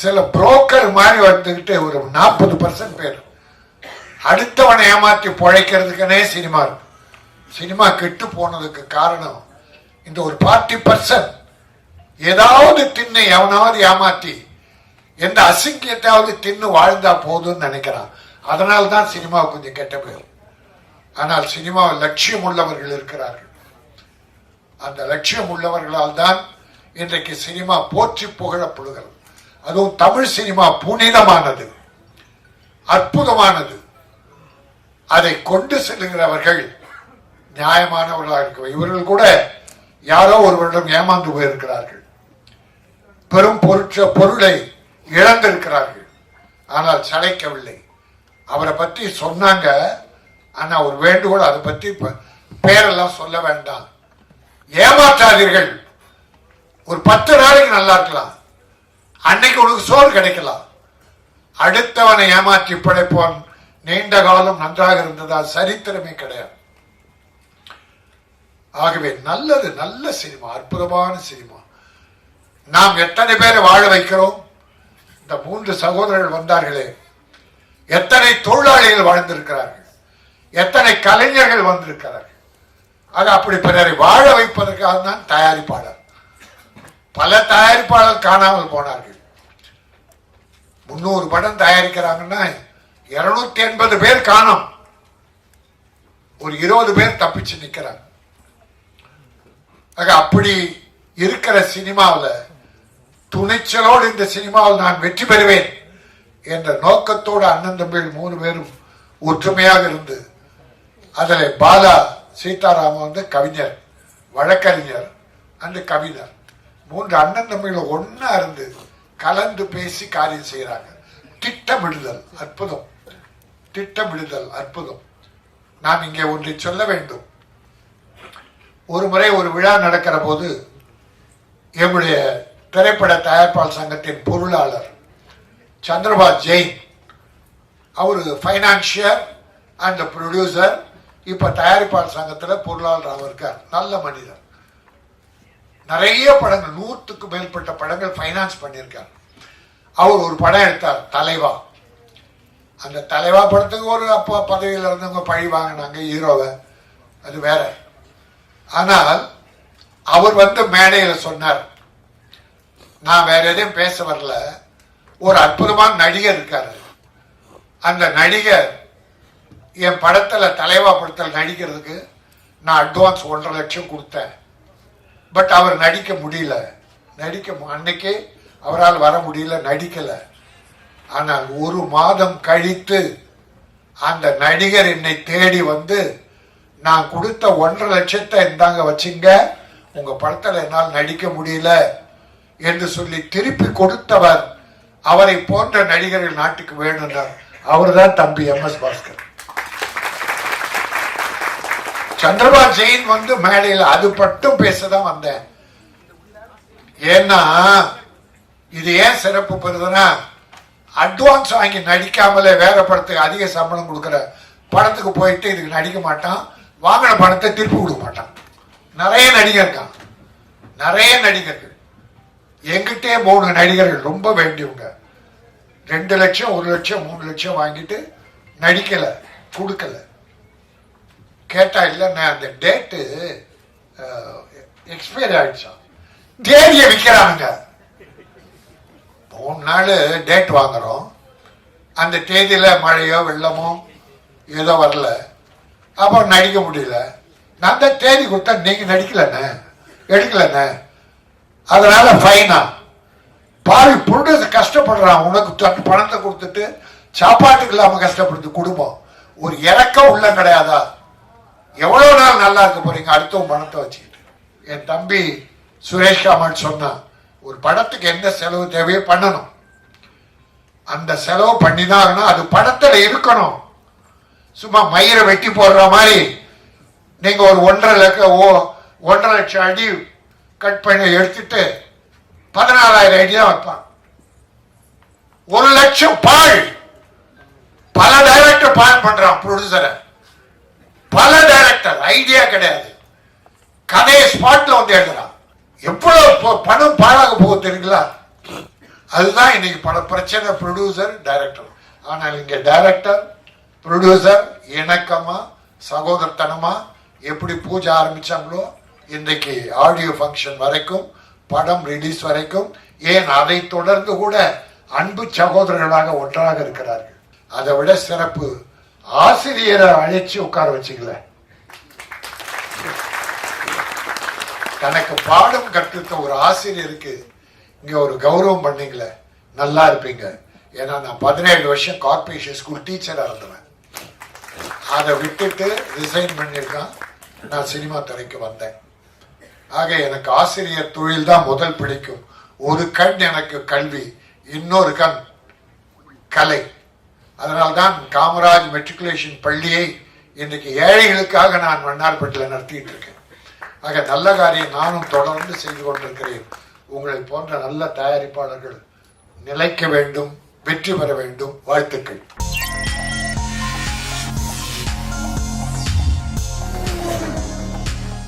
சில புரோக்கர் மாதிரி வந்துகிட்டு ஒரு நாற்பது பர்சன்ட் பேர். அடுத்தவனை ஏமாற்றி பிழைக்கிறதுக்குனே சினிமா இருக்கு. சினிமா கெட்டு போனதுக்கு காரணம் இந்த ஒரு பார்ட்டி பர்சன் ஏதாவது தின்னு எவனாவது ஏமாற்றி எந்த அசிங்கியத்தாவது தின்னு வாழ்ந்தா போதும்னு நினைக்கிறான். அதனால தான் சினிமா கொஞ்சம் கெட்ட பேர். ஆனால் சினிமாவில் லட்சியம் உள்ளவர்கள் இருக்கிறார்கள். அந்த லட்சியம் உள்ளவர்களால் தான் இன்றைக்கு சினிமா போற்றி புகழப்படுகிறது அதுவும் தமிழ் சினிமா புனிதமானது அற்புதமானது. அதை கொண்டு செல்லுகிறவர்கள் நியாயமானவர்களாக இருக்க இவர்கள் கூட யாரோ ஒருவரிடம் ஏமாந்து போயிருக்கிறார்கள். பெரும் பொருட்ச பொருளை இழந்திருக்கிறார்கள். ஆனால் சளைக்கவில்லை. அவரை பற்றி சொன்னாங்க. ஆனால் ஒரு வேண்டுகோள் அதை பற்றி பேரெல்லாம் சொல்ல வேண்டாம். ஏமாற்றாதீர்கள். ஒரு பத்து நாளைக்கு நல்லா இருக்கலாம். அன்னைக்கு உனக்கு சோறு கிடைக்கலாம் அடுத்தவனை ஏமாற்றி பிழைப்பான் நீண்ட காலம் நன்றாக இருந்ததா சரித்திரமே கிடையாது. ஆகவே நல்லது நல்ல சினிமா அற்புதமான சினிமா. நாம் எத்தனை பேரை வாழ வைக்கிறோம்? இந்த மூன்று சகோதரர்கள் வந்தார்களே. எத்தனை தொழிலாளிகள் வாழ்ந்திருக்கிறார்கள்? எத்தனை கலைஞர்கள் வந்திருக்கிறார்கள்? ஆக அப்படி பிறரை வாழ வைப்பதற்காக தான் தயாரிப்பாளர். பல தயாரிப்பாளர் காணாமல் போனார்கள். முன்னூறு படம் தயாரிக்கிறாங்கன்னா இருநூத்தி எண்பது பேர் காணோம். ஒரு இருபது பேர் தப்பிச்சு நிற்கிறாங்க ஆக அப்படி இருக்கிற சினிமாவில் துணிச்சலோடு இந்த சினிமாவில் நான் வெற்றி பெறுவேன் என்ற நோக்கத்தோடு அண்ணன் தம்பிகள் மூணு பேரும் ஒற்றுமையாக இருந்து அதில் பாலா சீதாராமன் வந்து கவிஞர் வழக்கறிஞர் அண்டு கவிஞர். மூன்று அண்ணன் தம்பிகள் ஒன்றா இருந்து கலந்து பேசி காரியம் செய்கிறாங்க திட்டமிடுதல் அற்புதம். திட்டமிடுதல் அற்புதம். நாம் இங்கே ஒன்றை சொல்ல வேண்டும். ஒரு முறை ஒரு விழா நடக்கிற போது எம்முடைய திரைப்பட தயாரிப்பாளர் சங்கத்தின் பொருளாளர் சந்திரபாத் ஜெயின் அவர் ஃபைனான்சியர் அண்ட் ப்ரொடியூசர் இப்போ தயாரிப்பாளர் சங்கத்தில் பொருளாளராக இருக்கார். நல்ல மனிதர். நிறைய படங்கள் நூற்றுக்கு மேற்பட்ட படங்கள் ஃபைனான்ஸ் பண்ணியிருக்கார். அவர் ஒரு படம் எடுத்தார் தலைவா. அந்த தலைவா படத்துக்கு ஒரு அப்போ பதவியில் இருந்தவங்க பழி வாங்கினாங்க ஹீரோவை. அது வேற. ஆனால் அவர் வந்து மேடையில் சொன்னார் நான் வேற எதையும் பேச வரல. ஒரு அற்புதமான நடிகர் இருக்காரு. அந்த நடிகர் என் படத்தில் தலைவா படத்தில் நடிக்கிறதுக்கு நான் அட்வான்ஸ் ஒன்றரை லட்சம் கொடுத்தேன். பட் அவர் நடிக்க முடியல. நடிக்க அன்னைக்கே அவரால் வர முடியல நடிக்கல. ஆனால் ஒரு மாதம் கழித்து அந்த நடிகர் என்னை தேடி வந்து நான் கொடுத்த ஒன்றரை லட்சத்தை இந்தாங்க வச்சுங்க உங்க படத்தில் என்னால் நடிக்க முடியல என்று சொல்லி திருப்பி கொடுத்தவர் அவரை போன்ற நடிகர்கள் நாட்டுக்கு வேணும்னார். அவர்தான் தம்பி எம் எஸ் பாஸ்கர். சந்திரபாபு ஜெயின் வந்து மேடையில் அது மட்டும் பேசதான் வந்தேன். ஏன்னா இது ஏன் சிறப்பு பெறுதுன்னா அட்வான்ஸ் வாங்கி நடிக்காமலே வேற படத்துக்கு அதிக சம்பளம் கொடுக்குற படத்துக்கு போயிட்டு இதுக்கு நடிக்க மாட்டான். வாங்கின படத்தை திருப்பி கொடுக்க மாட்டான். நிறைய நடிகர் தான் நிறைய நடிகர்கள். எங்கிட்டே மூணு நடிகர்கள் ரொம்ப வேண்டியவங்க. ரெண்டு லட்சம் ஒரு லட்சம் மூணு லட்சம் வாங்கிட்டு நடிக்கல கொடுக்கல. கேட்டா இல்லைண்ணே அந்த டேட்டு எக்ஸ்பைரி ஆயிடுச்சான் தேதியை விற்கிறாங்க மூணு நாள் டேட் வாங்குறோம். அந்த தேதியில மழையோ வெள்ளமோ ஏதோ வரல. அப்போ நடிக்க முடியல. நான் தான் தேதி கொடுத்தா நீங்க நடிக்கலண்ணே. எடுக்கலண்ணே. அதனால ஃபைனா பாவி புருடது கஷ்டப்படுறான். உனக்கு தன் பணத்தை கொடுத்துட்டு சாப்பாட்டுக்கு இல்லாமல் கஷ்டப்படுது. குடும்பம். ஒரு இறக்கம் உள்ள கிடையாதா? எவ்வளவு நாள் நல்லா இருக்க போறீங்க? அடுத்தவன் பணத்தை வச்சுக்கிட்டு. என் தம்பி சுரேஷ் காமன் சொன்னான் ஒரு படத்துக்கு என்ன செலவு தேவையோ பண்ணணும். அந்த செலவு பண்ணிதான் ஆகணும். அது படத்துல இருக்கணும். சும்மா மயிரை வெட்டி போடுற மாதிரி. நீங்க ஒரு ஒன்றரை லட்சம் ஓ ஒன்றரை லட்சம் அடி கட் பண்ணி எடுத்துட்டு பதினாலாயிரம் அடி தான் வைப்பான். ஒரு லட்சம் பால். பல டைரக்டர் பால் பண்றான் ப்ரொடியூசரை பல டைரக்டர் ஐடியா கிடையாது. கதையை ஸ்பாட்ல வந்து எழுதுறான். எவ்வளவு ப- பணம் பாழாக போகுது தெரியுங்களா? அதுதான் இன்னைக்கு பல பிரச்சனை ப்ரொடியூசர் டைரக்டர் ஆனால் இங்க டைரக்டர் ப்ரொடியூசர் இணக்கமா சகோதரத்தனமா எப்படி பூஜை ஆரம்பிச்சாங்களோ இன்றைக்கு ஆடியோ ஃபங்க்ஷன் வரைக்கும் படம் ரிலீஸ் வரைக்கும் ஏன் அதை தொடர்ந்து கூட அன்பு சகோதரர்களாக ஒன்றாக இருக்கிறார்கள்? அதை விட சிறப்பு ஆசிரியரை அழைச்சி உட்கார வச்சுக்கல. தனக்கு பாடம் கற்பித்த ஒரு ஆசிரியருக்கு இங்கே ஒரு கௌரவம் பண்ணீங்களே நல்லா இருப்பீங்க. ஏன்னா நான் பதினேழு வருஷம் கார்பரேஷன் ஸ்கூல் டீச்சராக இருந்தேன் அதை விட்டுட்டு ரிசைன் பண்ணியிருக்கான். நான் சினிமா துறைக்கு வந்தேன். ஆக எனக்கு ஆசிரியர் தொழில் தான் முதல் பிடிக்கும். ஒரு கண் எனக்கு கல்வி இன்னொரு கண் கலை. அதனால்தான் காமராஜ் மெட்ரிகுலேஷன் பள்ளியை இன்றைக்கு ஏழைகளுக்காக நான் மன்னார்பட்டில் நடத்திட்டு இருக்கேன். ஆக நல்ல காரியம் நானும் தொடர்ந்து செய்து கொண்டிருக்கிறேன். உங்களை போன்ற நல்ல தயாரிப்பாளர்கள் நிலைக்க வேண்டும் வெற்றி பெற வேண்டும். வாழ்த்துக்கள்.